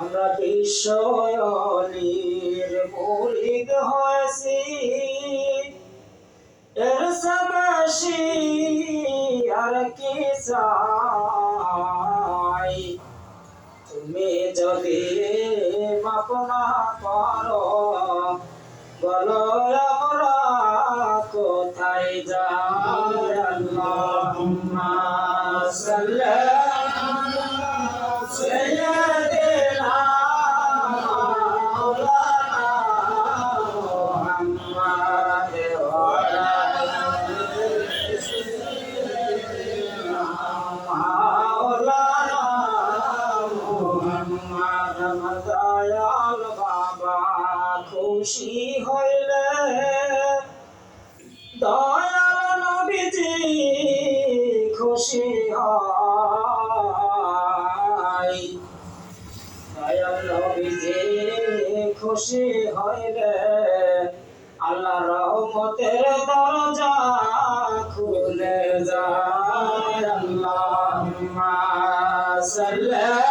আমরা বিশ্বয়লির মুরিদ হয়েছি, এর সে আর কি চাই? তুমি যদি মাপ না করো, বলো আমরা কোথায় যাই? আল্লাহুম্মা সাল্লি আলা খুশি হইলে দয়াল নবীজি খুশি হয়। দয়াল নবীজি খুশি হইলে আল্লাহ রহমতের দরজা খুলে যায়। আল্লাহুম্মা সাল্লি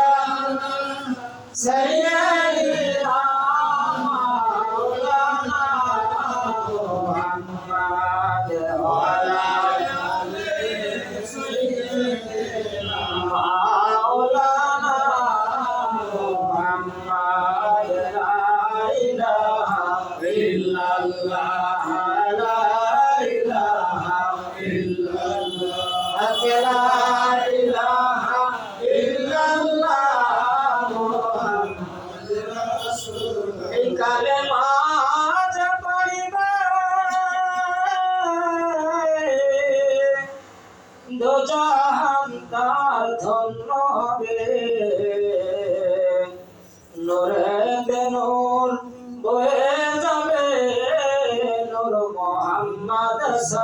দোজাহান তার ধন্য হবে নূরে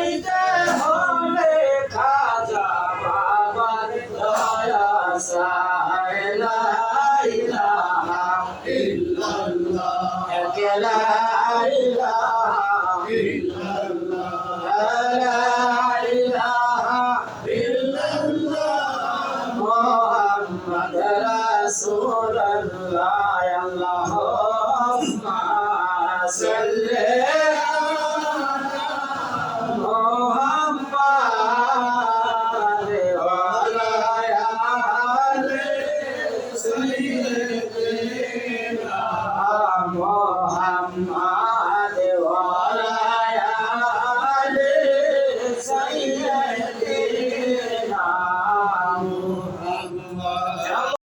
পাইতে হলে খাজা বাবার দয়া সাই লা ইলাহা ইল্লাল্লাহ। একলা ইলাহা ইল্লাল্লাহ। মুহাম্মদ রাসূলুল্লাহ, আল্লাহুম্মা সাল্লি